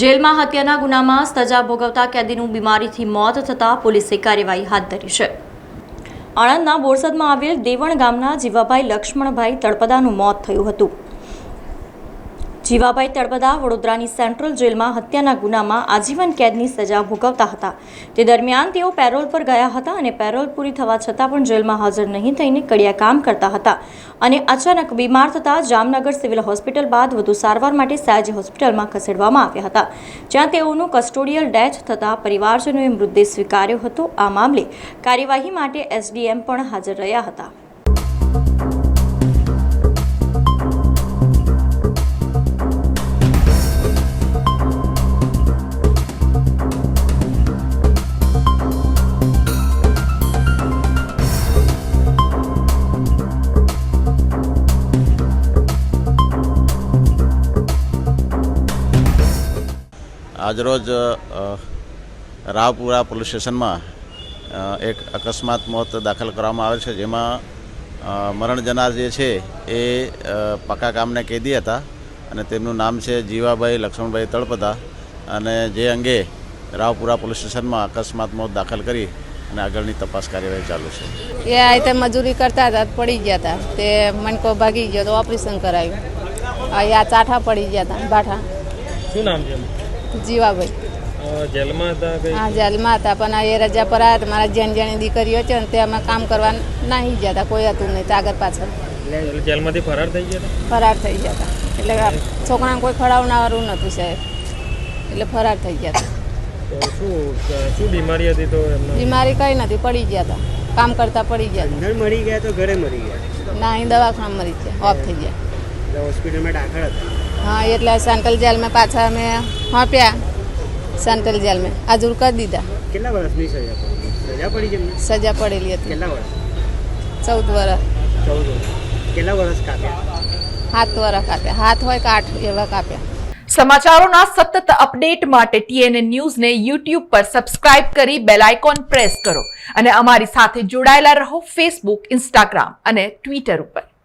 જેલમાં હત્યાના ગુનામાં સજા ભોગવતા કેદીનું બીમારીથી મોત થતાં પોલીસે કાર્યવાહી હાથ ધરી છે. આણંદના બોરસદમાં આવેલ દેવણ ગામના જીવાભાઈ લક્ષ્મણભાઈ તળપદાનું મોત થયું હતું. જીવાભાઈ તળપદા વડોદરાની સેન્ટ્રલ જેલમાં હત્યાના ગુનામાં આજીવન કેદની સજા ભોગવતા હતા. તે દરમિયાન તેઓ પેરોલ પર ગયા હતા અને પેરોલ પૂરી થવા છતાં પણ જેલમાં હાજર નહીં થઈને કડિયા કામ કરતા હતા અને અચાનક બીમાર થતાં જામનગર સિવિલ હોસ્પિટલ બાદ વધુ સારવાર માટે સયાજી હોસ્પિટલમાં ખસેડવામાં આવ્યા હતા. જ્યાં તેઓનું કસ્ટોડિયલ ડેથ થતાં પરિવારજનોએ મૃતદેહ સ્વીકાર્યો હતો. આ મામલે કાર્યવાહી માટે એસડીએમ પણ હાજર રહ્યા હતા. આજરોજ રાવપુરા પોલીસ સ્ટેશનમાં એક અકસ્માત મોત દાખલ કરવામાં આવેલ છે જેમાં મરણ જનાર જે છે એ પાકા કામને કેદી હતા અને તેમનું નામ છે જીવાભાઈ લક્ષ્મણભાઈ તળપદા અને જે અંગે રાવપુરા પોલીસ સ્ટેશનમાં અકસ્માત મોત દાખલ કરી અને આગળની તપાસ કાર્યવાહી ચાલુ છે. એ આ રીતે મજૂરી કરતા હતા પડી ગયા હતા. તે મણકો ભાગી ગયો તો ઓપરેશન કરાયું. આ ચાઠા પડી ગયા હતા બાઠા. શું નામ છે? જીવાભાઈ જેલમાં હતા હા જેલમાં હતા પણ આ એ રજા પર આવ્યા મારા જેન જેની દીકરીઓ છે ને તે અમે કામ કરવા નાહી ગયા હતા કોઈ હતું નહીં તો આગળ પાછળ. જેલમાંથી ફરાર થઈ ગયા હતા? ફરાર થઈ ગયા હતા. એટલે છોકરાને કોઈ ખડાવનારું નહોતું સાહેબ. એટલે ફરાર થઈ ગયા હતા. શું બીમારી હતી તો બીમારી કઈ નથી પડી ગયા હતા. કામ કરતા પડી ગયા અંદર મરી ગયા તો ઘરે મરી ગયા? ના અહીં દવાખાના મરી ગયા ઓફ થઈ ગયા. હોસ્પિટલમાં દાખલ હતા? હા એટલે સેન્ટ્રલ જેલમાં પાછા અમે હોપ્યા સેન્ટ્રલ જેલમાં. હાજર કરી દીધા. કેટલા વર્ષની સજા પડી? સજા પડી છે સજા પડેલી હતી. કેટલા વર્ષ? ચૌદ વર્ષ ચૌદ વર્ષ. કેટલા વર્ષ કાપ્યા? હાથ વર્ષ કાપ્યા. હાથ હોય કે આઠ એવા કાપ્યા. સમાચારોના સતત અપડેટ માટે ટીએનએ ન્યૂઝને યુટ્યુબ પર સબસ્ક્રાઇબ કરી બેલ આઇકોન પ્રેસ કરો અને અમારી સાથે જોડાયેલા રહો ફેસબુક ઇન્સ્ટાગ્રામ અને ટ્વિટર ઉપર.